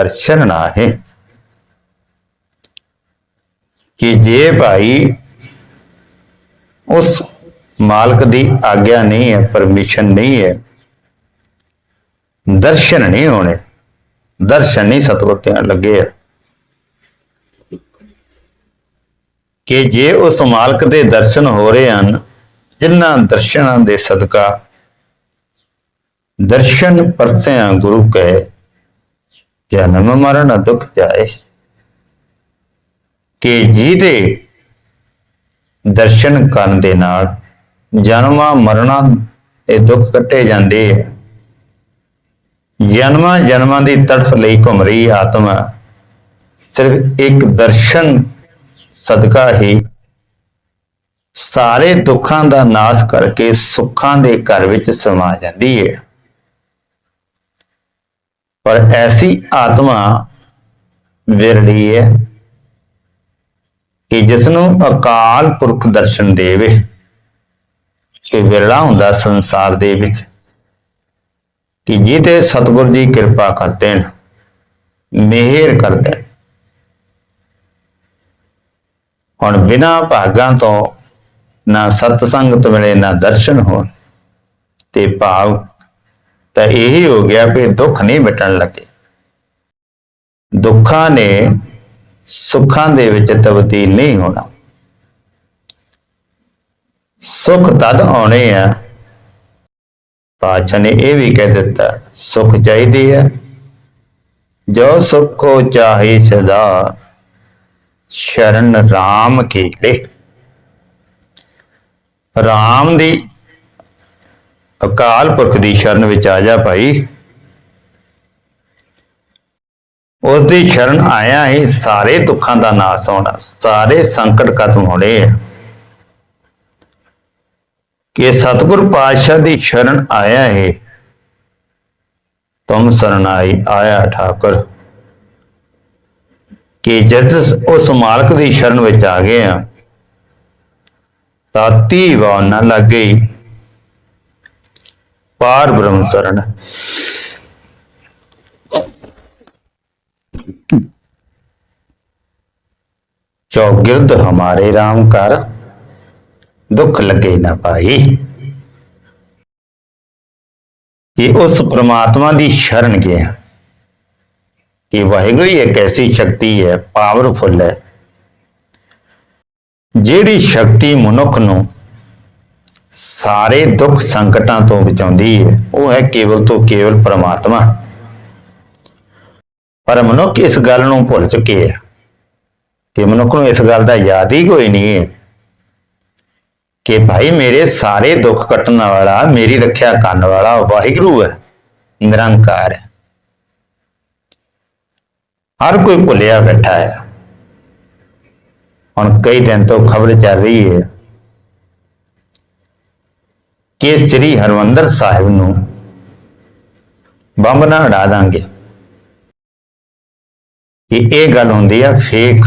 ਦਰਸ਼ਨ ਨਾਹੇ। ਕਿ ਜੇ ਭਾਈ ਉਸ ਮਾਲਕ ਦੀ ਆਗਿਆ ਨਹੀਂ ਹੈ, ਪਰਮਿਸ਼ਨ ਨਹੀਂ ਹੈ, ਦਰਸ਼ਨ ਨਹੀਂ ਹੋਣੇ, ਦਰਸ਼ਨ ਨਹੀਂ ਸਤਿਗੁਰ ਤੇ ਲੱਗੇ ਆ। ਕਿ ਜੇ ਉਸ ਮਾਲਕ ਦੇ ਦਰਸ਼ਨ ਹੋ ਰਹੇ ਹਨ, ਜਿਨ੍ਹਾਂ ਦਰਸ਼ਨਾਂ ਦੇ ਸਦਕਾ ਦਰਸ਼ਨ ਪਰਸਿਆ ਗੁਰੂ ਕਹੇ ਜਨਮ ਮਰਨ ਦੁਖ ਜਾਏ। ਕਿ ਜਿਹਦੇ ਦਰਸ਼ਨ ਕਰਨ ਦੇ ਨਾਲ ਜਨਮਾਂ ਮਰਨਾ ਇਹ ਦੁੱਖ ਕੱਟੇ ਜਾਂਦੇ ਆ। ਜਨਮਾਂ ਜਨਮਾਂ ਦੀ ਤੜਫ ਲਈ ਘੁੰਮ ਰਹੀ ਆਤਮਾ ਸਿਰਫ ਇੱਕ ਦਰਸ਼ਨ ਸਦਕਾ ਹੀ ਸਾਰੇ ਦੁੱਖਾਂ ਦਾ ਨਾਸ਼ ਕਰਕੇ ਸੁੱਖਾਂ ਦੇ ਘਰ ਵਿੱਚ ਸਮਾ ਜਾਂਦੀ ਹੈ। ਪਰ ਐਸੀ ਆਤਮਾ ਵਿਰਲੀ ਹੈ ਕਿ ਜਿਸ ਨੂੰ ਅਕਾਲ ਪੁਰਖ ਦਰਸ਼ਨ ਦੇਵੇ, ਕਿ ਵਿਰਲਾ ਹੁੰਦਾ ਸੰਸਾਰ ਦੇ ਵਿੱਚ, ਕਿ ਜਿਹਦੇ ਸਤਿਗੁਰ ਜੀ ਕਿਰਪਾ ਕਰਦੇ ਨੇ ਮਿਹਰ ਕਰਦੇ ਨੇ ਹੁਣ ਬਿਨਾ ਭਾਗਾਂ ਤੋਂ ਨਾ ਸਤ ਸੰਗਤ ਮਿਲੇ ਨਾ ਦਰਸ਼ਨ ਹੋਣ, ਤੇ ਭਾਵ ਤਾਂ ਇਹੀ ਹੋ ਗਿਆ ਵੀ ਦੁੱਖ ਨਹੀਂ ਮਿਟਣ ਲੱਗੇ। ਦੁੱਖਾਂ ਨੇ ਸੁੱਖਾਂ ਦੇ ਵਿੱਚ ਤਬਦੀਲ ਨਹੀਂ ਹੋਣਾ। ਸੁੱਖ ਤਦ ਆਉਣੇ ਆ। ਪਾਛਾ ਨੇ ਇਹ ਵੀ ਕਹਿ ਦਿੱਤਾ, ਸੁੱਖ ਚਾਹੀਦੀ ਹੈ। ਜੋ ਸੁਖ ਕੋ ਚਾਹੇ ਸਦਾ, ਸ਼ਰਨ RAM ਕੀਲੇ RAM ਦੀ ਅਕਾਲ ਪੁਰਖ ਦੀ ਸ਼ਰਨ ਵਿੱਚ ਆ ਜਾ ਭਾਈ। ਉਸ ਦੀ ਸ਼ਰਨ ਆਇਆ ਹੀ ਸਾਰੇ ਦੁੱਖਾਂ ਦਾ ਨਾਸ ਹੋਣਾ, ਸਾਰੇ ਸੰਕਟ ਖਤਮ ਹੋਣੇ ਆ। ਕਿ ਸਤਿਗੁਰ ਪਾਤਸ਼ਾਹ ਦੀ ਸ਼ਰਨ ਆਇਆ ਹੈ, ਤੁਮ ਸਰਨਾਈ ਆਇਆ ਠਾਕੁਰ। ਕਿ ਜਦ ਉਸ ਮਾਲਕ ਦੀ ਸ਼ਰਨ ਵਿੱਚ ਆ ਗਏ ਆ ਤਾਤੀ ਵਾਹ ਨਾ ਲੱਗ ਗਈ। ਪਾਰ ਬ੍ਰਹਮ ਸਰਨ ਚੌਗਿਰਦ ਹਮਾਰੇ RAM ਕਰ, ਦੁੱਖ ਲੱਗੇ ਨਾ ਪਾਈ। ਇਹ ਉਸ ਪ੍ਰਮਾਤਮਾ ਦੀ ਸ਼ਰਨ ਗਿਆ ਕਿ ਵਾਹਿਗੁਰੂ ਇੱਕ ਐਸੀ ਸ਼ਕਤੀ ਹੈ, ਪਾਵਰਫੁਲ ਹੈ। ਜਿਹੜੀ ਸ਼ਕਤੀ ਮਨੁੱਖ ਨੂੰ ਸਾਰੇ ਦੁੱਖ ਸੰਕਟਾਂ ਤੋਂ ਬਚਾਉਂਦੀ ਹੈ ਉਹ ਹੈ ਕੇਵਲ ਤੋਂ ਕੇਵਲ ਪ੍ਰਮਾਤਮਾ। ਪਰ ਮਨੁੱਖ ਇਸ ਗੱਲ ਨੂੰ ਭੁੱਲ ਚੁੱਕੇ ਹੈ ਕਿ ਮਨੁੱਖ ਨੂੰ ਇਸ ਗੱਲ ਦਾ ਯਾਦ ਹੀ ਕੋਈ ਨਹੀਂ ਹੈ ਕਿ ਭਾਈ ਮੇਰੇ ਸਾਰੇ ਦੁੱਖ ਕੱਟਣ ਵਾਲਾ, ਮੇਰੀ ਰੱਖਿਆ ਕਰਨ ਵਾਲਾ ਵਾਹਿਗੁਰੂ ਹੈ, ਨਿਰੰਕਾਰ ਹੈ। ਹਰ ਕੋਈ ਭੁੱਲਿਆ ਬੈਠਾ ਹੈ। ਹੁਣ ਕਈ ਦਿਨ ਤੋਂ ਖਬਰ ਚੱਲ ਰਹੀ ਹੈ ਕਿ ਸ੍ਰੀ ਹਰਮੰਦਰ ਸਾਹਿਬ ਨੂੰ ਬੰਬ ਨਾਲ ਉਡਾ ਦਾਂਗੇ। ਕਿ ਇਹ ਗੱਲ ਹੁੰਦੀ ਆ, ਫੇਕ।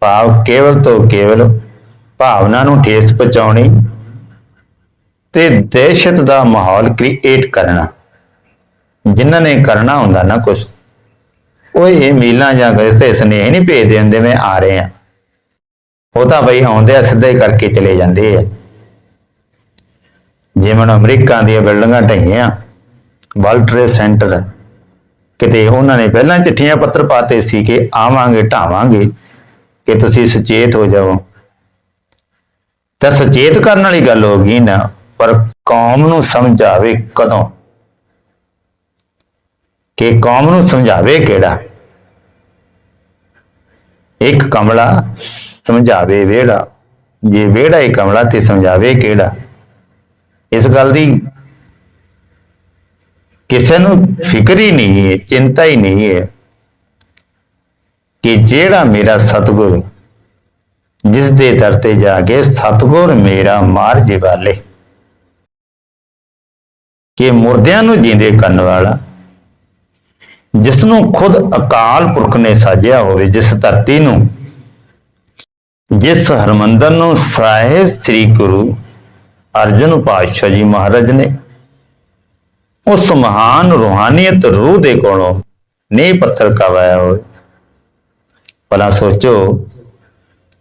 ਭਾਵ ਕੇਵਲ ਤੋਂ ਕੇਵਲ ਭਾਵਨਾ ਨੂੰ ਠੇਸ ਪਹੁੰਚਾਉਣੀ ਤੇ ਦਹਿਸ਼ਤ ਦਾ ਮਾਹੌਲ ਕ੍ਰੀਏਟ ਕਰਨਾ। ਜਿਨ੍ਹਾਂ ਨੇ ਕਰਨਾ ਹੁੰਦਾ ਨਾ ਕੁਝ ਉਹ ਇਹ ਮੀਲਾਂ ਜਾਂ ਗਰਸੇ ਸਨੇਹ ਨਹੀਂ ਭੇਜਦੇ ਹੁੰਦੇ ਮੈਂ ਆ ਰਹੇ ਆ। ਉਹ ਤਾਂ ਬਈ ਆਉਂਦੇ ਆ, ਸਿੱਧਾ ਹੀ ਕਰਕੇ ਚਲੇ ਜਾਂਦੇ ਆ। ਜਿਵੇਂ ਅਮਰੀਕਾ ਦੀਆਂ ਬਿਲਡਿੰਗਾਂ ਢਹੀਆਂ ਵਰਲਡ ਟ੍ਰੇਡ ਸੈਂਟਰ, ਕਿਤੇ ਉਹਨਾਂ ਨੇ ਪਹਿਲਾਂ ਚਿੱਠੀਆਂ ਪੱਤਰ ਪਾਤੇ ਸੀ ਕਿ ਆਵਾਂਗੇ, ਢਾਵਾਂਗੇ, ਕਿ ਤੁਸੀਂ ਸੁਚੇਤ ਹੋ ਜਾਓ। ਤਾਂ ਸੁਚੇਤ ਕਰਨ ਵਾਲੀ ਗੱਲ ਹੋ ਗਈ ਨਾ, ਪਰ ਕੌਮ ਨੂੰ ਸਮਝਾਵੇ ਕਦੋਂ? ਕਿ ਕੌਮ ਨੂੰ ਸਮਝਾਵੇ ਕਿਹੜਾ? ਇੱਕ ਕਮਲਾ ਸਮਝਾਵੇ ਵਿਹੜਾ, ਜੇ ਵਿਹੜਾ ਹੀ ਕਮਲਾ ਤੇ ਸਮਝਾਵੇ ਕਿਹੜਾ? ਇਸ ਗੱਲ ਦੀ ਕਿਸੇ ਨੂੰ ਫਿਕਰ ਹੀ ਨਹੀਂ ਹੈ, ਚਿੰਤਾ ਹੀ ਨਹੀਂ ਹੈ ਕਿ ਜਿਹੜਾ ਮੇਰਾ ਸਤਿਗੁਰ ਜਿਸ ਦੇ ਦਰ ਤੇ ਜਾ ਕੇ ਸਤਿਗੁਰ ਮੇਰਾ ਮਾਰ ਜਿਵਾਲੇ ਕਿ ਮੁਰਦਿਆਂ ਨੂੰ ਜਿੰਦੇ ਕਰਨ ਵਾਲਾ ਜਿਸ ਨੂੰ ਖੁਦ ਅਕਾਲ ਪੁਰਖ ਨੇ ਸਾਜਿਆ ਹੋਵੇ, ਜਿਸ ਧਰਤੀ ਨੂੰ, ਜਿਸ ਹਰਮੰਦਰ ਨੂੰ ਸਾਹਿਬ ਸ੍ਰੀ ਗੁਰੂ ਅਰਜਨ ਪਾਤਸ਼ਾਹ ਜੀ ਮਹਾਰਾਜ ਨੇ ਉਸ ਮਹਾਨ ਰੂਹਾਨੀਅਤ ਰੂਹ ਦੇ ਕੋਲੋਂ ਨਹੀਂ ਪੱਥਰ ਕਵਾਇਆ ਹੋਵੇ। ਭਲਾ ਸੋਚੋ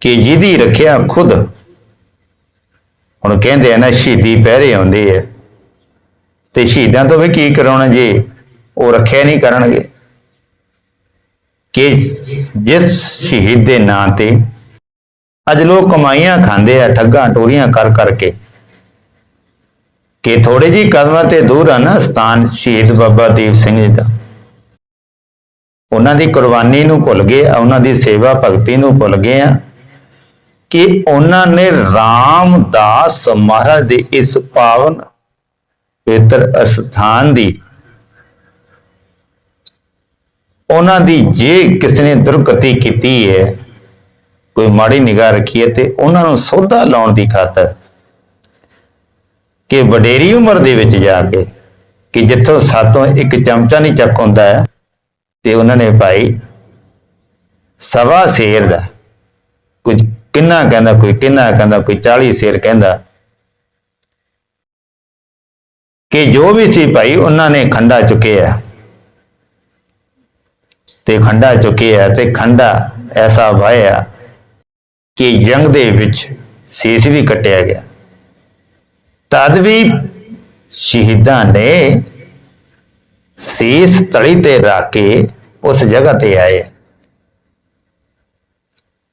ਕਿ ਜਿਹਦੀ ਰੱਖਿਆ ਖੁਦ, ਹੁਣ ਕਹਿੰਦੇ ਆ ਨਾ ਸ਼ਹੀਦੀ ਪਹਿਰੇ ਆਉਂਦੇ ਆ ਤੇ ਸ਼ਹੀਦਾਂ ਤੋਂ ਵੀ ਕੀ ਕਰਾਉਣਾ ਜੇ? ਉਹ ਰੱਖਿਆ ਨਹੀਂ ਕਰਨਗੇ। ਕਿ ਜਿਸ ਸ਼ਹੀਦ ਦੇ ਨਾਂ ਤੇ ਅੱਜ ਲੋਕ ਕਮਾਈਆਂ ਖਾਂਦੇ ਆ, ਠੱਗਾਂ ਟੋਰੀਆਂ ਕਰ ਕਰਕੇ ਕਿ ਥੋੜੇ ਜੀ ਕਦਮਾਂ ਤੇ ਦੂਰ ਆ ਨਾ ਸਥਾਨ ਸ਼ਹੀਦ ਬਾਬਾ ਦੀਪ ਸਿੰਘ ਜੀ ਦਾ। ਉਹਨਾਂ ਦੀ ਕੁਰਬਾਨੀ ਨੂੰ ਭੁੱਲ ਗਏ ਉਹਨਾਂ ਦੀ ਸੇਵਾ ਭਗਤੀ ਨੂੰ ਭੁੱਲ ਗਏ ਆ ਕਿ ਉਹਨਾਂ ਨੇ ਰਾਮਦਾਸ ਮਹਾਰਾਜ ਦੇ ਇਸ ਪਾਵਨ ਪਵਿੱਤਰ ਅਸਥਾਨ ਦੀ ਉਹਨਾਂ ਦੀ ਜੇ ਕਿਸੇ ਨੇ ਦੁਰਗਤੀ ਕੀਤੀ ਹੈ, ਕੋਈ ਮਾੜੀ ਨਿਗਾਹ ਰੱਖੀ ਹੈ ਤੇ ਉਹਨਾਂ ਨੂੰ ਸੋਧਾ ਲਾਉਣ ਦੀ ਖਾਤਰ ਕਿ ਵਡੇਰੀ ਉਮਰ ਦੇ ਵਿੱਚ ਜਾ ਕੇ ਕਿ ਜਿੱਥੋਂ ਸਾਤੋਂ ਇੱਕ ਚਮਚਾ ਨਹੀਂ ਚੱਕ ਹੁੰਦਾ ਹੈ, ਤੇ ਉਹਨਾਂ ਨੇ ਭਾਈ ਸਵਾ ਸ਼ੇਰ ਦਾ ਕੁਝ ਕਿੰਨਾ ਕਹਿੰਦਾ, ਕੋਈ ਕਿੰਨਾ ਕਹਿੰਦਾ, ਕੋਈ 40 ਸ਼ੇਰ ਕਹਿੰਦਾ। ਕਿ ਜੋ ਵੀ ਸੀ ਭਾਈ, ਉਹਨਾਂ ਨੇ ਖੰਡਾ ਚੁੱਕਿਆ। ਤੇ ਖੰਡਾ ਚੁੱਕਿਆ ਤੇ ਖੰਡਾ ਐਸਾ ਵਾਇਆ ਕਿ ਜੰਗ ਦੇ ਵਿੱਚ ਸੀਸ ਵੀ ਕੱਟਿਆ ਗਿਆ। ਤਦ ਵੀ ਸ਼ਹੀਦਾਂ ਨੇ ਸੀਸ ਤਲੀ ਤੇ ਰੱਖ ਕੇ ਉਸ ਜਗ੍ਹਾ ਤੇ ਆਏ।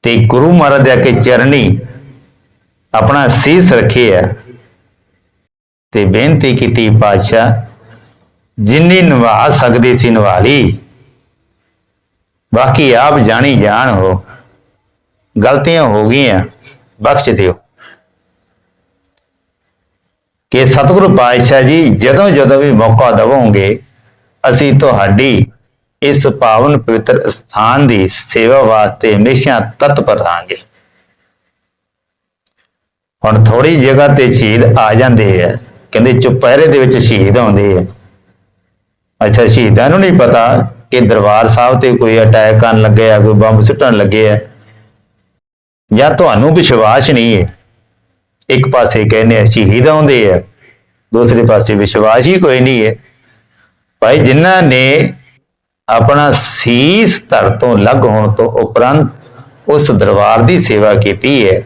ਤੇ ਗੁਰੂ ਮਹਾਰਾਜ ਦੇ ਕੇ ਚਰਨੀ ਆਪਣਾ ਸੀਸ ਰੱਖਿਆ ਤੇ ਬੇਨਤੀ ਕੀਤੀ ਪਾਤਸ਼ਾਹ ਜਿੰਨੀ ਨਿਭਾ ਸਕਦੀ ਸੀ ਨਿਭਾ ਲਈ। ਬਾਕੀ ਆਪ ਜਾਣੀ ਜਾਣ ਹੋ। ਗਲਤੀਆਂ ਹੋ ਗਈਆਂ, ਬਖਸ਼ ਦਿਓ। ਕਿ ਸਤਿਗੁਰੂ ਪਾਤਸ਼ਾਹ ਜੀ, ਜਦੋਂ ਜਦੋਂ ਵੀ ਮੌਕਾ ਦਵੋਗੇ, ਅਸੀਂ ਤੁਹਾਡੀ ਇਸ ਪਾਵਨ ਪਵਿੱਤਰ ਸਥਾਨ ਦੀ ਸੇਵਾ ਵਾਸਤੇ ਹਮੇਸ਼ਾ ਤਤਪਰ ਰਹਾਂਗੇ। ਹੁਣ ਥੋੜੀ ਜਗ੍ਹਾ ਤੇ ਸ਼ਹੀਦ ਆ ਜਾਂਦੇ ਆ। ਕਹਿੰਦੇ ਚੁਪਹਿਰੇ ਦੇ ਵਿੱਚ ਸ਼ਹੀਦ ਆਉਂਦੇ ਆ। ਅੱਛਾ, ਸ਼ਹੀਦਾਂ ਨੂੰ ਨਹੀਂ ਪਤਾ ਕਿ ਦਰਬਾਰ ਸਾਹਿਬ ਤੇ ਕੋਈ ਅਟੈਕ ਕਰਨ ਲੱਗਿਆ, ਕੋਈ ਬੰਬ ਸੁੱਟਣ ਲੱਗੇ ਆ। ਜਾਂ ਤੁਹਾਨੂੰ ਵਿਸ਼ਵਾਸ ਨਹੀਂ ਹੈ। ਇੱਕ ਪਾਸੇ ਕਹਿੰਦੇ ਆ ਸ਼ਹੀਦ ਆਉਂਦੇ ਆ, ਦੂਸਰੇ ਪਾਸੇ ਵਿਸ਼ਵਾਸ ਹੀ ਕੋਈ ਨਹੀਂ ਹੈ। ਭਾਈ ਜਿਨ੍ਹਾਂ ਨੇ ਆਪਣਾ ਸੀਸ ਧਰ ਤੋਂ ਲੱਗ ਹੋਣ ਤੋਂ ਉਪਰੰਤ ਉਸ ਦਰਬਾਰ ਦੀ ਸੇਵਾ ਕੀਤੀ ਹੈ,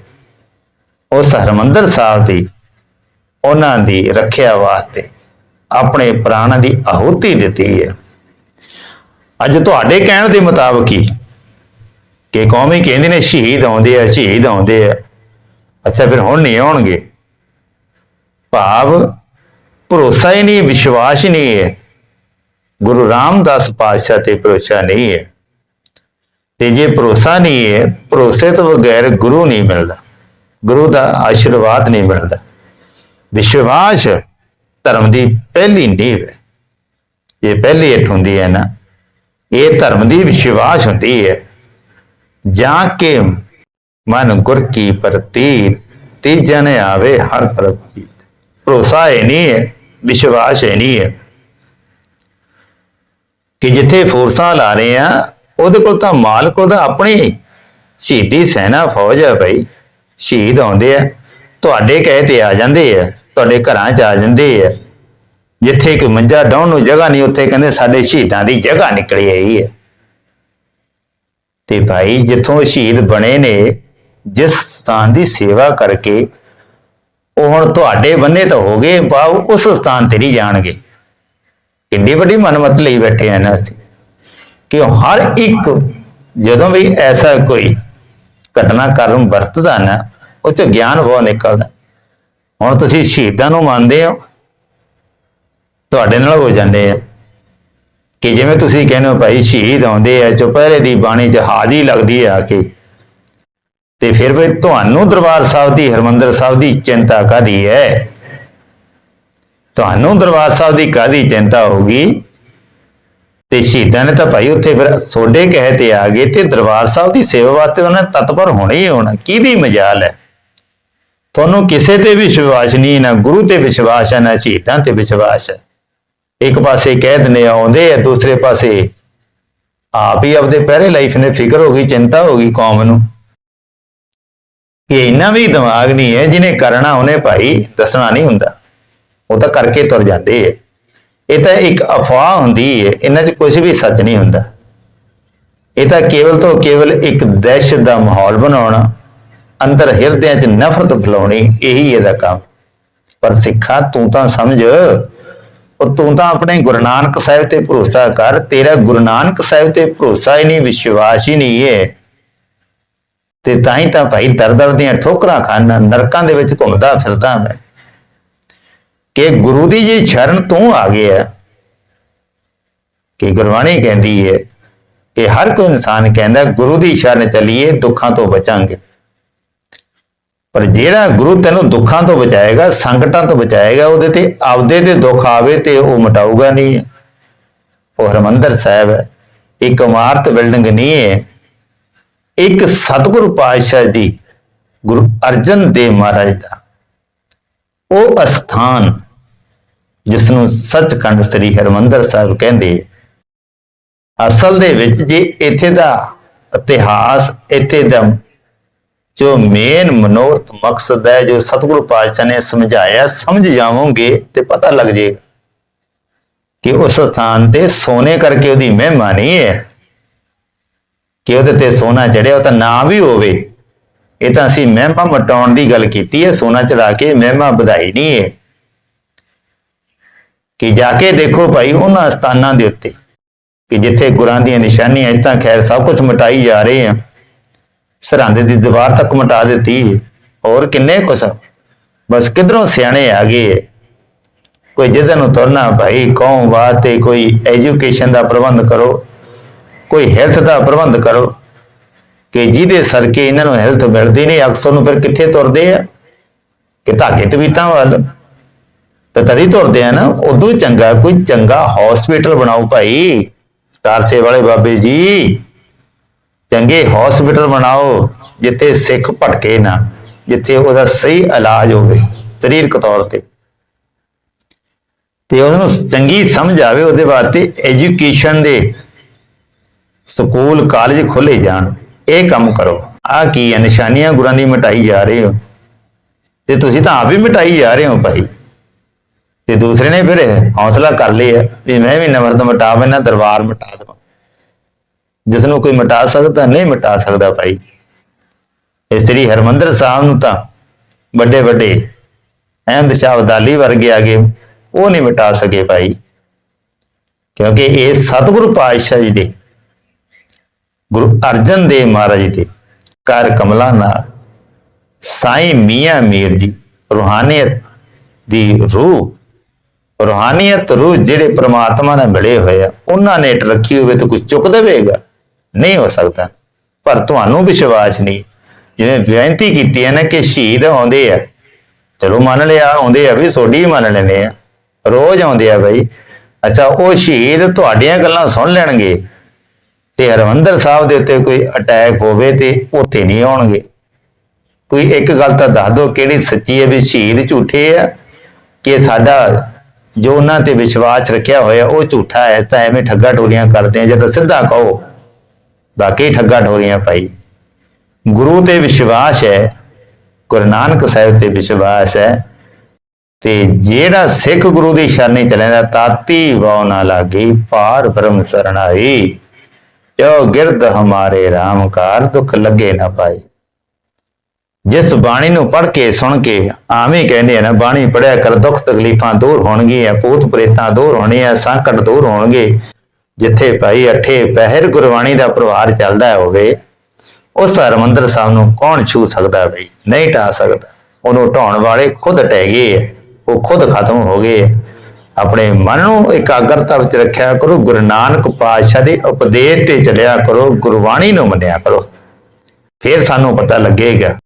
ਉਸ ਹਰਮੰਦਰ ਸਾਹਿਬ ਦੀ, ਉਹਨਾਂ ਦੀ ਰੱਖਿਆ ਵਾਸਤੇ ਆਪਣੇ ਪ੍ਰਾਣਾਂ ਦੀ ਆਹੂਤੀ ਦਿੱਤੀ ਹੈ। ਅੱਜ ਤੁਹਾਡੇ ਕਹਿਣ ਦੇ ਮੁਤਾਬਕ ਹੀ ਕਿ ਕੌਮੀ ਕਹਿੰਦੇ ਨੇ ਸ਼ਹੀਦ ਆਉਂਦੇ ਆ, ਸ਼ਹੀਦ ਆਉਂਦੇ ਆ। ਅੱਛਾ, ਫਿਰ ਹੁਣ ਨਹੀਂ ਆਉਣਗੇ। ਭਾਵ ਭਰੋਸਾ ਹੀ ਨਹੀਂ, ਵਿਸ਼ਵਾਸ ਹੀ ਨਹੀਂ ਹੈ। ਗੁਰੂ ਰਾਮਦਾਸ ਪਾਤਸ਼ਾਹ ਤੇ ਭਰੋਸਾ ਨਹੀਂ ਹੈ। ਤੇ ਜੇ ਭਰੋਸਾ ਨਹੀਂ ਹੈ, ਭਰੋਸੇ ਤੋਂ ਬਗੈਰ ਗੁਰੂ ਨਹੀਂ ਮਿਲਦਾ। ਗੁਰੂ ਦਾ ਆਸ਼ੀਰਵਾਦ ਨਹੀਂ ਮਿਲਦਾ। ਵਿਸ਼ਵਾਸ ਧਰਮ ਦੀ ਪਹਿਲੀ ਨੀਂਹ ਹੈ। ਇਹ ਪਹਿਲੀ ਇੱਟ ਹੁੰਦੀ ਹੈ ਨਾ, ਇਹ ਧਰਮ ਦੀ ਵਿਸ਼ਵਾਸ ਹੁੰਦੀ ਹੈ। ਜਾਂ ਕਿ ਮਨ ਗੁਰ ਕੀ ਪ੍ਰਤੀਤ ਤੀਜਨ ਆਵੇ ਹਰ ਪ੍ਰਭ ਭਰੋਸਾ ਹੈ ਨਹੀਂ ਹੈ, ਵਿਸ਼ਵਾਸ ਹੈ ਨਹੀਂ ਹੈ ਕਿ ਜਿੱਥੇ ਫੋਰਸਾਂ ਲਾ ਰਹੇ ਆ ਉਹਦੇ ਕੋਲ ਤਾਂ ਮਾਲਕ ਉਹਦਾ ਆਪਣੀ ਸ਼ਹੀਦੀ ਸੈਨਾ ਫੌਜ ਹੈ ਭਾਈ ਸ਼ਹੀਦ ਆਉਂਦੇ ਆ, ਤੁਹਾਡੇ ਕਹੇ ਤੇ ਆ ਜਾਂਦੇ ਆ, ਤੁਹਾਡੇ ਘਰਾਂ 'ਚ ਆ ਜਾਂਦੇ ਆ। ਜਿੱਥੇ ਕੋਈ ਮੰਜਾ ਡਾਉਣ ਨੂੰ ਜਗ੍ਹਾ ਨਹੀਂ, ਉੱਥੇ ਕਹਿੰਦੇ ਸਾਡੇ ਸ਼ਹੀਦਾਂ ਦੀ ਜਗ੍ਹਾ ਨਿਕਲੀ ਆਈ ਹੈ। ਤੇ ਭਾਈ ਜਿੱਥੋਂ ਸ਼ਹੀਦ ਬਣੇ ਨੇ ਜਿਸ ਸਥਾਨ ਦੀ ਸੇਵਾ ਕਰਕੇ ਉਹ ਹੁਣ ਤੁਹਾਡੇ ਬੰਨੇ ਤਾਂ ਹੋ ਗਏ ਬਾਉ ਉਸ ਸਥਾਨ ਤੇ ਨਹੀਂ ਜਾਣਗੇ। ਕਿੰਨੀ ਵੱਡੀ ਮਨਮਤ ਲਈ ਬੈਠੇ ਆ ਨਾ ਅਸੀਂ। ਕਿ ਹਰ ਇੱਕ ਜਦੋਂ ਵੀ ਐਸਾ ਕੋਈ ਘਟਨਾ ਕਰਮ ਵਰਤਦਾ ਨਾ, ਉਹ ਚ ਗਿਆਨ ਬਹੁਤ ਨਿਕਲਦਾ। ਹੁਣ ਤੁਸੀਂ ਸ਼ਹੀਦਾਂ ਨੂੰ ਮੰਨਦੇ ਹੋ, ਤੁਹਾਡੇ ਨਾਲ ਹੋ ਜਾਂਦੇ ਆ। ਕਿ ਜਿਵੇਂ ਤੁਸੀਂ ਕਹਿੰਦੇ ਹੋ ਭਾਈ ਸ਼ਹੀਦ ਆਉਂਦੇ ਆ, ਚੁਪਹਿਰੇ ਦੀ ਬਾਣੀ ਚ ਹਾਜ਼ਰੀ ਲੱਗਦੀ ਆ ਕੇ। ਤੇ ਫਿਰ ਵੀ ਤੁਹਾਨੂੰ ਦਰਬਾਰ ਸਾਹਿਬ ਦੀ, ਹਰਮੰਦਰ ਸਾਹਿਬ ਦੀ ਚਿੰਤਾ ਕਾਦੀ ਹੈ? ਤੁਹਾਨੂੰ ਦਰਬਾਰ ਸਾਹਿਬ ਦੀ ਕਾਦੀ ਚਿੰਤਾ ਹੋਗੀ ਤੇ ਸ਼ਹੀਦਾਂ ਨੇ ਤਾਂ ਭਾਈ ਉੱਥੇ ਫਿਰ ਸੋਡੇ ਕਹੇ ਤੇ ਆ ਗਏ ਤੇ ਦਰਬਾਰ ਸਾਹਿਬ ਦੀ ਸੇਵਾ ਵਾਸਤੇ ਉਹਨਾਂ ਨੇ ਤਤਪਰ ਹੋਣਾ ਹੀ ਹੋਣਾ। ਕਿਹਦੀ ਮਜਾਲ ਹੈ? ਤੁਹਾਨੂੰ ਕਿਸੇ ਤੇ ਵਿਸ਼ਵਾਸ ਨਹੀਂ, ਨਾ ਗੁਰੂ ਤੇ ਵਿਸ਼ਵਾਸ ਹੈ, ਨਾ ਸ਼ਹੀਦਾਂ ਤੇ ਵਿਸ਼ਵਾਸ ਹੈ। ਇੱਕ ਪਾਸੇ ਕਹਿ ਦਿੰਦੇ ਆਉਂਦੇ ਆ, ਦੂਸਰੇ ਪਾਸੇ ਆਪ ਹੀ ਆਪਦੇ ਪਹਿਰੇ ਲਾਈਫ ਨੇ, ਫਿਕਰ ਹੋ ਗਈ, ਚਿੰਤਾ ਹੋ ਗਈ ਕੌਮ ਨੂੰ। ਕਿ ਇੰਨਾ ਵੀ ਦਿਮਾਗ ਨਹੀਂ ਹੈ ਜਿਹਨੇ ਕਰਨਾ ਉਹਨੇ ਭਾਈ ਦੱਸਣਾ ਨਹੀਂ ਹੁੰਦਾ। ਉਹ ਤਾਂ ਕਰਕੇ ਤੁਰ ਜਾਂਦੇ ਹੈ ਇਹ ਤਾਂ ਇੱਕ ਅਫਵਾਹ ਹੁੰਦੀ ਹੈ, ਇਹਨਾਂ 'ਚ ਕੁਝ ਵੀ ਸੱਚ ਨਹੀਂ ਹੁੰਦਾ। ਇਹ ਤਾਂ ਕੇਵਲ ਤੋਂ ਕੇਵਲ ਇੱਕ ਦਹਿਸ਼ਤ ਦਾ ਮਾਹੌਲ ਬਣਾਉਣਾ, ਅੰਦਰ ਹਿਰਦਿਆਂ 'ਚ ਨਫ਼ਰਤ ਫੈਲਾਉਣੀ, ਇਹੀ ਇਹਦਾ ਕੰਮ। ਪਰ ਸਿੱਖਾ, ਤੂੰ ਤਾਂ ਸਮਝ, ਉਹ ਤੂੰ ਤਾਂ ਆਪਣੇ ਗੁਰੂ ਨਾਨਕ ਸਾਹਿਬ ਤੇ ਭਰੋਸਾ ਕਰ, ਤੇਰਾ ਗੁਰੂ ਨਾਨਕ ਸਾਹਿਬ ਤੇ ਭਰੋਸਾ ਹੀ ਨਹੀਂ, ਵਿਸ਼ਵਾਸ ਹੀ ਨਹੀਂ ਹੈ। ਤੇ ਤਾਂ ਹੀ ਤਾਂ ਭਾਈ ਦਰ ਦਰ ਦੀਆਂ ਠੋਕਰਾਂ ਖਾਨਾ ਨਰਕਾਂ ਦੇ ਵਿੱਚ ਘੁੰਮਦਾ ਫਿਰਦਾ ਮੈਂ। ਕਿ ਗੁਰੂ ਦੀ ਜੀ ਸ਼ਰਨ ਤੂੰ ਆ ਗਿਆ। ਕਿ ਗੁਰਬਾਣੀ ਕਹਿੰਦੀ ਹੈ ਕਿ ਹਰ ਕੋਈ ਇਨਸਾਨ ਕਹਿੰਦਾ, ਗੁਰੂ ਦੀ ਸ਼ਰਨ ਚਲੀਏ, ਦੁੱਖਾਂ ਤੋਂ ਬਚਾਂਗੇ। ਪਰ ਜਿਹੜਾ ਗੁਰੂ ਤੈਨੂੰ ਦੁੱਖਾਂ ਤੋਂ ਬਚਾਏਗਾ, ਸੰਕਟਾਂ ਤੋਂ ਬਚਾਏਗਾ, ਉਹਦੇ ਤੇ ਆਪਦੇ ਤੇ ਦੁੱਖ ਆਵੇ ਤੇ ਉਹ ਮਟਾਊਗਾ ਨਹੀਂ। ਉਹ ਹਰਮੰਦਰ ਸਾਹਿਬ ਹੈ। ਇੱਕ ਇਮਾਰਤ ਬਿਲਡਿੰਗ ਨਹੀਂ ਹੈ। ਇੱਕ ਸਤਿਗੁਰੂ ਪਾਤਸ਼ਾਹ ਦੀ ਗੁਰੂ ਅਰਜਨ ਦੇਵ ਮਹਾਰਾਜ ਦਾ। ਉਹ ਅਸਥਾਨ ਜਿਸ ਨੂੰ ਸੱਚਖੰਡ ਸ੍ਰੀ ਹਰਮੰਦਰ ਸਾਹਿਬ ਕਹਿੰਦੇ ਅਸਲ ਦੇ ਵਿੱਚ ਜੇ ਇੱਥੇ ਦਾ ਇਤਿਹਾਸ, ਇੱਥੇ ਦਾ ਜੋ ਮੇਨ ਮਨੋਰਥ ਮਕਸਦ ਹੈ, ਜੋ ਸਤਿਗੁਰੂ ਪਾਤਸ਼ਾਹ ਨੇ ਸਮਝਾਇਆ, ਸਮਝ ਜਾਵੋਗੇ ਤੇ ਪਤਾ ਲੱਗ ਜੇ ਕਿ ਉਸ ਸਥਾਨ ਤੇ ਸੋਨੇ ਕਰਕੇ ਉਹਦੀ ਮਹਿਮਾ ਨਹੀਂ ਹੈ। ਕਿ ਉਹਦੇ ਤੇ ਸੋਨਾ ਚੜਿਆ, ਉਹ ਤਾਂ ਨਾ ਵੀ ਹੋਵੇ। ਇਹ ਤਾਂ ਅਸੀਂ ਮਹਿਮਾ ਮਟਾਉਣ ਦੀ ਗੱਲ ਕੀਤੀ ਹੈ, ਸੋਨਾ ਚੜਾ ਕੇ ਮਹਿਮਾ ਵਧਾਈ ਨਹੀਂ ਹੈ। ਕਿ ਜਾ ਕੇ ਦੇਖੋ ਭਾਈ ਉਹਨਾਂ ਸਥਾਨਾਂ ਦੇ ਉੱਤੇ, ਕਿ ਜਿੱਥੇ ਗੁਰਾਂ ਦੀਆਂ ਨਿਸ਼ਾਨੀਆਂ ਇਸ ਤਾਂ ਖੈਰ ਸਭ ਕੁਝ ਮਟਾਈ ਜਾ ਰਹੇ ਆ। ਸਰਹੰਦ ਦੀ ਦੀਵਾਰ ਤੱਕ ਮਟਾ ਦਿੱਤੀ ਹੋਰ ਕਿੰਨੇ ਕੁਛ ਬਸ ਕਿਧਰੋਂ ਸਿਆਣੇ ਆ ਗਏ ਕੋਈ ਜਿਹਦੇ ਨੂੰ ਤੁਰਨਾ ਭਾਈ, ਕੌਮ ਵਾਸਤੇ ਕੋਈ ਐਜੂਕੇਸ਼ਨ ਦਾ ਪ੍ਰਬੰਧ ਕਰੋ। ਕੋਈ ਹੈਲਥ ਦਾ ਪ੍ਰਬੰਧ ਕਰੋ ਕਿ ਜਿਹਦੇ ਸਦਕੇ ਇਹਨਾਂ ਨੂੰ ਹੈਲਥ ਮਿਲਦੀ ਨਹੀਂ, ਅਕਸਰ ਨੂੰ ਫਿਰ ਕਿੱਥੇ ਤੁਰਦੇ ਆ? ਕਿ ਧਾਗੇ ਤਵੀਤਾਂ ਵੱਲ। ਤੇ ਤਦੀ ਤੁਰਦੇ ਆ ਨਾ, ਉਦੋਂ ਚੰਗਾ, ਕੋਈ ਚੰਗਾ ਹਸਪੀਟਲ ਬਣਾਓ ਭਾਈ। ਸਟਾਰ ਵਾਲੇ ਬਾਬੇ ਜੀ, ਚੰਗੇ ਹਸਪੀਟਲ ਬਣਾਓ, ਜਿੱਥੇ ਸਿੱਖ ਭਟਕੇ ਨਾ, ਜਿੱਥੇ ਉਹਦਾ ਸਹੀ ਇਲਾਜ ਹੋਵੇ, ਸਰੀਰਕ ਤੌਰ ਤੇ। ਤੇ ਉਹਨੂੰ ਚੰਗੀ ਸਮਝ ਆਵੇ, ਉਹਦੇ ਵਾਸਤੇ ਐਜੂਕੇਸ਼ਨ ਦੇ ਸਕੂਲ, ਕਾਲਜ ਖੋਲੇ ਜਾਣ। ਇਹ ਕੰਮ ਕਰੋ। ਆ ਕੀ ਹੈ ਨਿਸ਼ਾਨੀਆਂ ਗੁਰਾਂ ਦੀ ਮਿਟਾਈ ਜਾ ਰਹੇ ਹੋ। ਤੇ ਤੁਸੀਂ ਤਾਂ ਆਪ ਵੀ ਮਿਟਾਈ ਜਾ ਰਹੇ ਹੋ ਭਾਈ। ਤੇ ਦੂਸਰੇ ਨੇ ਫਿਰ ਹੌਸਲਾ ਕਰ ਲਿਆ ਵੀ ਮੈਂ ਵੀ ਨਵਰਦ ਮਿਟਾ ਬੈਨਾ ਦਰਬਾਰ ਮਿਟਾ ਦਵਾਂ। ਜਿਸ ਨੂੰ ਕੋਈ ਮਿਟਾ ਸਕਦਾ, ਨਹੀਂ ਮਿਟਾ ਸਕਦਾ ਭਾਈ। ਇਹ ਸ੍ਰੀ ਹਰਮੰਦਰ ਸਾਹਿਬ ਨੂੰ ਤਾਂ ਵੱਡੇ ਵੱਡੇ ਅਹਿਮਦ ਸ਼ਾਹ ਅਬਦਾਲੀ ਵਰਗੇ ਆ ਗਏ। ਉਹ ਨਹੀਂ ਮਿਟਾ ਸਕੇ ਭਾਈ। ਕਿਉਂਕਿ ਇਹ ਸਤਿਗੁਰੂ ਪਾਤਸ਼ਾਹ ਜੀ ਦੇ ਗੁਰੂ ਅਰਜਨ ਦੇਵ ਮਹਾਰਾਜ ਦੇ ਕਰ ਕਮਲਾ ਨਾਲ ਸਾਈਂ ਮੀਆਂ ਮੀਰ ਜੀ ਰੂਹਾਨੀਅਤ ਦੀ ਰੂਹ, ਰੂਹਾਨੀਅਤ ਰੂਹ ਜਿਹੜੇ ਪ੍ਰਮਾਤਮਾ ਨਾਲ ਮਿਲੇ ਹੋਏ ਆ, ਉਹਨਾਂ ਨੇ ਟ ਰੱਖੀ ਹੋਵੇ ਤਾਂ ਕੋਈ ਚੁੱਕ ਦੇਵੇਗਾ। ਨਹੀਂ ਹੋ ਸਕਦਾ। ਪਰ ਤੁਹਾਨੂੰ ਵਿਸ਼ਵਾਸ ਨਹੀਂ। ਜਿਵੇਂ ਬੇਨਤੀ ਕੀਤੀ ਹੈ ਨਾ ਕਿ ਸ਼ਹੀਦ ਆਉਂਦੇ ਆ। ਚਲੋ ਮੰਨ ਲਿਆ, ਆਉਂਦੇ ਆ ਵੀ ਸੋਡੀ ਮੰਨ ਲੈਨੇ ਆ। ਰੋਜ਼ ਆਉਂਦੇ ਆ ਬਈ। ਅੱਛਾ, ਉਹ ਸ਼ਹੀਦ ਤੁਹਾਡੀਆਂ ਗੱਲਾਂ ਸੁਣ ਲੈਣਗੇ। ਤੇ ਹਰਮੰਦਰ ਸਾਹਿਬ ਦੇ ਉੱਤੇ ਕੋਈ ਅਟੈਕ ਹੋਵੇ ਤੇ ਉੱਥੇ ਨਹੀਂ ਆਉਣਗੇ। ਕੋਈ ਇੱਕ ਗੱਲ ਤਾਂ ਦੱਸ ਦਿਓ, ਕਿਹੜੀ ਸੱਚੀ ਹੈ ਵੀ ਸ਼ਹੀਦ ਝੂਠੇ ਆ, ਕਿ ਸਾਡਾ ਜੋ ਉਹਨਾਂ ਤੇ ਵਿਸ਼ਵਾਸ ਰੱਖਿਆ ਹੋਇਆ, ਉਹ ਝੂਠਾ ਹੈ ਤਾਂ ਐਵੇਂ ਠੱਗਾ ਟੋਰੀਆਂ ਕਰਦੇ ਆ ਜੇ ਤਾਂ ਸਿੱਧਾ ਕਹੋ, ਬਾਕੀ ਠੱਗਾ ਟੋਰੀਆਂ ਭਾਈ। ਗੁਰੂ ਤੇ ਵਿਸ਼ਵਾਸ ਹੈ, ਗੁਰੂ ਨਾਨਕ ਸਾਹਿਬ ਤੇ ਵਿਸ਼ਵਾਸ ਹੈ, ਤੇ ਜਿਹੜਾ ਸਿੱਖ ਗੁਰੂ ਦੀ ਸ਼ਰਣੀ ਚੱਲਦਾ ਤਾਤੀ ਵਾਉ ਨਾ ਲਾਗੀ ਪਾਰ ਬ੍ਰਹਮ ਸਰਣਾਈ। ਜੋ ਗਿਰਦ ਹਮਾਰੇ ਰਾਮਕਾਰ ਦੁੱਖ ਲੱਗੇ ਨਾ ਪਾਏ? ਜਿਸ ਬਾਣੀ ਨੂੰ ਪੜ੍ਹ ਕੇ ਸੁਣ ਕੇ ਆਵੇਂ ਕਹਿੰਦੇ ਆ ਨਾ, ਬਾਣੀ ਪੜਿਆ ਕਰ, ਦੁੱਖ ਤਕਲੀਫਾਂ ਦੂਰ ਹੋਣਗੀਆਂ, ਭੂਤ ਪ੍ਰੇਤਾਂ ਦੂਰ ਹੋਣੀਆਂ, ਸੰਕਟ ਦੂਰ ਹੋਣਗੇ। ਜਿੱਥੇ ਭਾਈ ਅਠੇ ਪਹਿਰ ਗੁਰਬਾਣੀ ਦਾ ਪ੍ਰਵਾਰ ਚੱਲਦਾ ਹੋਵੇ, ਉਸ ਹਰਮੰਦਰ ਸਾਹਿਬ ਨੂੰ ਕੌਣ ਛੂ ਸਕਦਾ ਬਈ? ਨਹੀਂ ਢਾ ਸਕਦਾ। ਉਹਨੂੰ ਢਾਉਣ ਵਾਲੇ ਖੁਦ ਟਹਿ ਗਏ ਉਹ ਖੁਦ ਖਤਮ ਹੋ ਗਏ ਆਪਣੇ ਮਨ ਨੂੰ ਇਕਾਗਰਤਾ ਵਿੱਚ ਰੱਖਿਆ ਕਰੋ, ਗੁਰੂ ਨਾਨਕ ਪਾਤਸ਼ਾਹ ਦੇ ਉਪਦੇਸ਼ ਤੇ ਚੱਲਿਆ ਕਰੋ, ਗੁਰਬਾਣੀ ਨੂੰ ਮੰਨਿਆ ਕਰੋ। ਫਿਰ ਸਾਨੂੰ ਪਤਾ ਲੱਗੇਗਾ।